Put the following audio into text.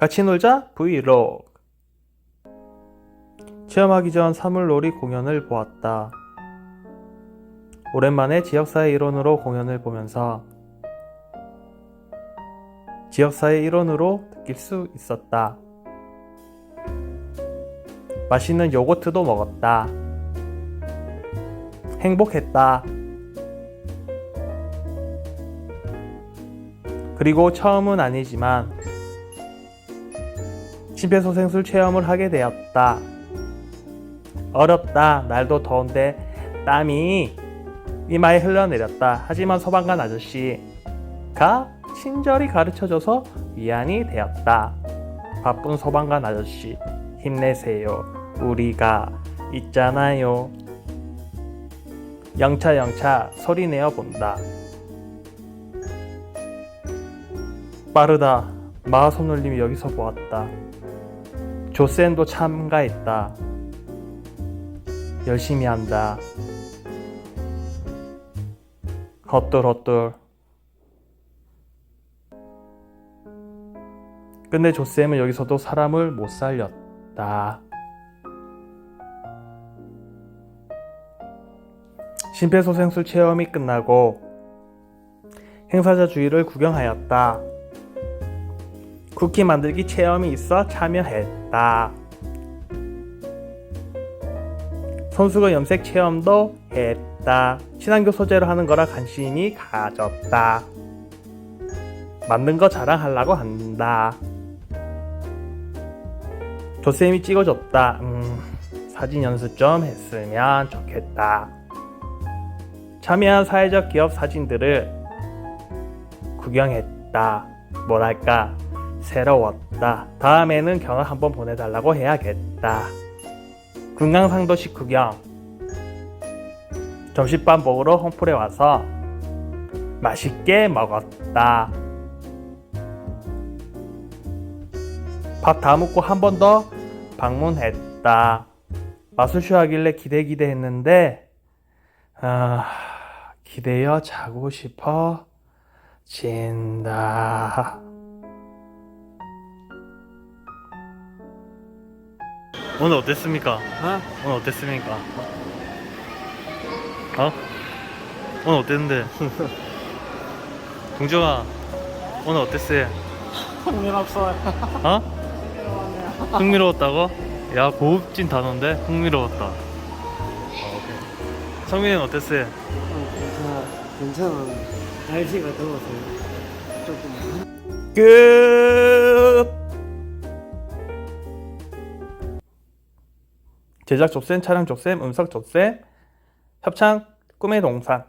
같이 놀자 브이로그 체험하기 전 사물놀이 공연을 보았다. 오랜만에 지역사회 일원으로 공연을 보면서 지역사회 일원으로 느낄 수 있었다. 맛있는 요거트도 먹었다. 행복했다. 그리고 처음은 아니지만 심폐소생술 체험을 하게 되었다. 어렵다. 날도 더운데 땀이 이마에 흘러내렸다. 하지만 소방관 아저씨가 친절히 가르쳐줘서 위안이 되었다. 바쁜 소방관 아저씨, 힘내세요. 우리가 있잖아요. 영차 영차 소리 내어 본다. 빠르다. 마하 손놀림이 여기서 보았다. 조센도 참가했다. 열심히 한다. 헛돌 헛돌. 근데 조쌤은 여기서도 사람을 못 살렸다. 심폐소생술 체험이 끝나고 행사자 주위를 구경하였다. 쿠키 만들기 체험이 있어 참여했다. 손수건 염색 체험도 했다. 친환경 소재로 하는 거라 관심이 가졌다. 만든 거 자랑하려고 한다. 조쌤이 찍어줬다. 음, 사진 연습 좀 했으면 좋겠다. 참여한 사회적 기업 사진들을 구경했다. 뭐랄까, 새로웠다. 다음에는 경을 한번 보내달라고 해야겠다. 금강상도시 구경. 점심밥 먹으러 홈플에 와서 맛있게 먹었다. 밥 다 먹고 한 번 더 방문했다. 마술쇼 하길래 기대 기대했는데 아, 기대어 자고 싶어 진다. 오늘 어땠습니까? 어? 오늘 어땠습니까? 어? 오늘 어땠는데? 동정아 오늘 어땠어요? 흥미롭어요. 어? 흥미로웠다고? 야 고급진 단어인데 흥미로웠다 어, 오케이. 성민이는 어땠어요? 괜찮아. 괜찮아. 날씨가 더워서 조금. 끝 제작 족쌤 촬영 족쌤 음성 족쌤 협찬 꿈의 동산